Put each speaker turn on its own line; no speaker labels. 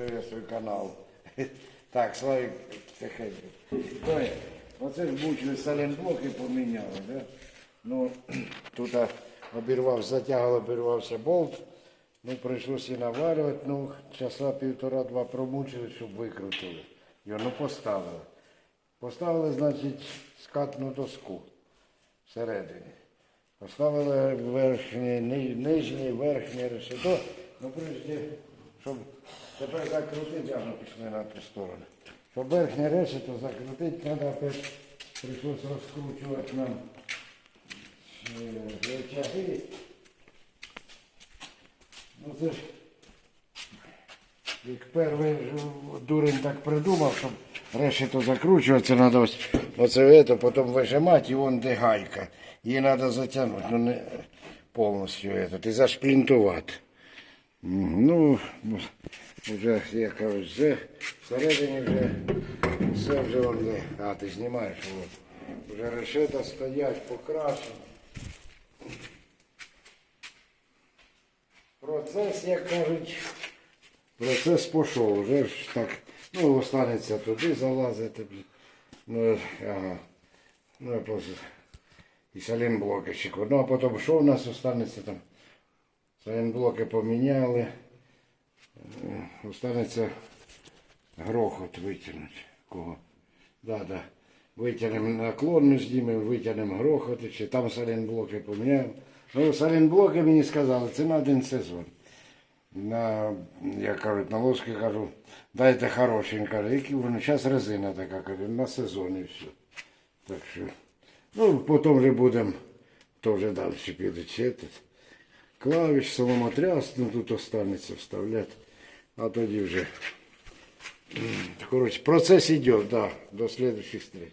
відкриє свій канал. Так, Славік тихенько. Той, оце ж бучили саленблоки поміняли, да? Ну, тут обірвав, затягало, обірвався болт. Ну, прийшлося і наварювати, ну, часа півтора-два промучили, щоб викрутили. Його ну поставили. Поставили, значить, скатну доску всередині. Поставили верхнє, ни- нижнє, верхнє решето. Ну, прежде, щоб тепер закрутити, ага, пішли на ту сторону. Щоб верхнє решето закрутити, треба опять прийшлося розкручувати нам е, рычаги. Ну це ж як перший дурень так придумав, щоб решето закручуватися, треба ось оце це, потім вижимати, і вон де гайка. Її треба затягнути, ну не повністю это, і зашплінтувати. Ну, вже, як кажуть, вже всередині вже все вже вон де. А, ти знімаєш, от. Вже решета стоять, покрашені. Процес, як кажуть, процес пішов. Вже ж так, ну, останеться туди залазити. Ну, ага. Ну, я просто і салінблоки ще. Ну, а потім що у нас останеться там? Салінблоки поміняли. Останеться грохот витягнути. Кого? Да, да. Витягнемо наклон між ними, витягнемо грохот, чи там салінблоки поміняємо. Ну, салінблоки мені сказали, це на один сезон. На, я кажуть, на ложки кажу, дайте хороші. Він які вони, зараз резина така, каже, на сезон і все. Так що, ну, потім вже будемо, теж далі підуть. Клавіш, самомотряс, ну тут останеться вставляти. А тоді вже. м, Коротше, процес йде, да, до слідчих встреч.